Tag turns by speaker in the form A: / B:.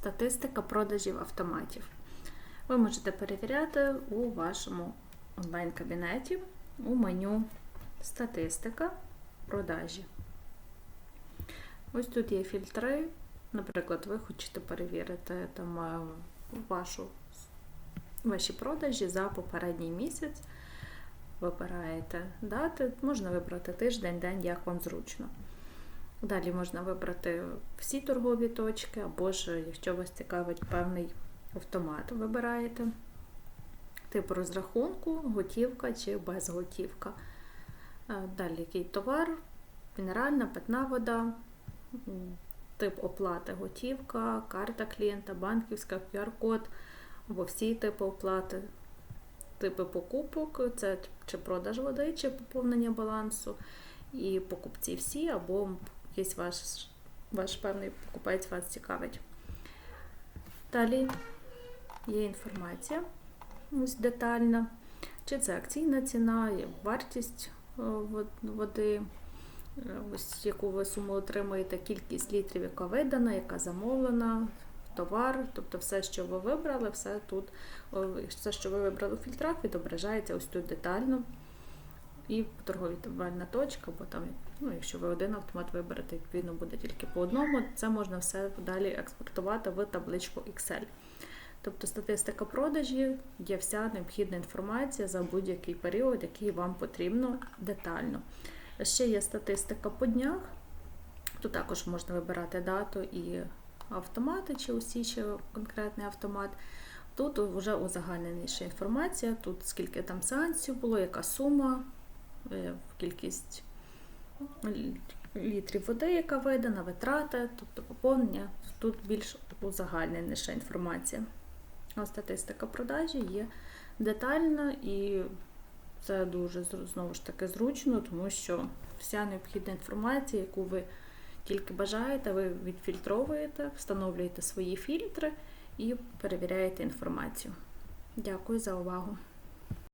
A: Статистика продажів автоматів. Ви можете перевіряти у вашому онлайн-кабінеті у меню Статистика продажі. Ось тут є фільтри. Наприклад, ви хочете перевірити там е, вашу, ваші продажі за попередній місяць. Вибираєте дати, можна вибрати тиждень, день, як вам зручно. Далі можна вибрати всі торгові точки, або ж, якщо вас цікавить певний автомат, вибираєте. Тип розрахунку, готівка чи безготівка. Е, Далі який товар, мінеральна, питна вода, тип оплати готівка, карта клієнта, банківська, QR-код, або всі типи оплати, типи покупок, це чи продаж води, чи поповнення балансу, і покупці всі, або якийсь ваш, ваш певний покупець вас цікавить. Далі є інформація ось детальна, чи це акційна ціна, вартість е, води, е, ось яку ви суму отримуєте, кількість літрів, яка видана, яка замовлена, товар, тобто все, що ви вибрали, все тут, все, що ви вибрали у фільтрах, відображається ось тут детально. І торгові торговельна точка, бо там, ну, якщо ви один автомат виберете, відповідно буде тільки по одному, це можна все далі експортувати в табличку Excel. Тобто статистика продажі є вся необхідна інформація за будь-який період, який вам потрібно детально. Ще є статистика по днях. Тут також можна вибирати дату і автомати, чи усі, чи конкретний автомат. Тут вже узагальненіша інформація, тут скільки там сеансів було, яка сума, кількість літрів води, яка видана, витрата, тобто поповнення. Тут більш узагальненіша інформація. А статистика продажі є детальна і це дуже знову ж таки зручно, тому що вся необхідна інформація, яку ви тільки бажаєте, ви відфільтровуєте, встановлюєте свої фільтри і перевіряєте інформацію. Дякую за увагу!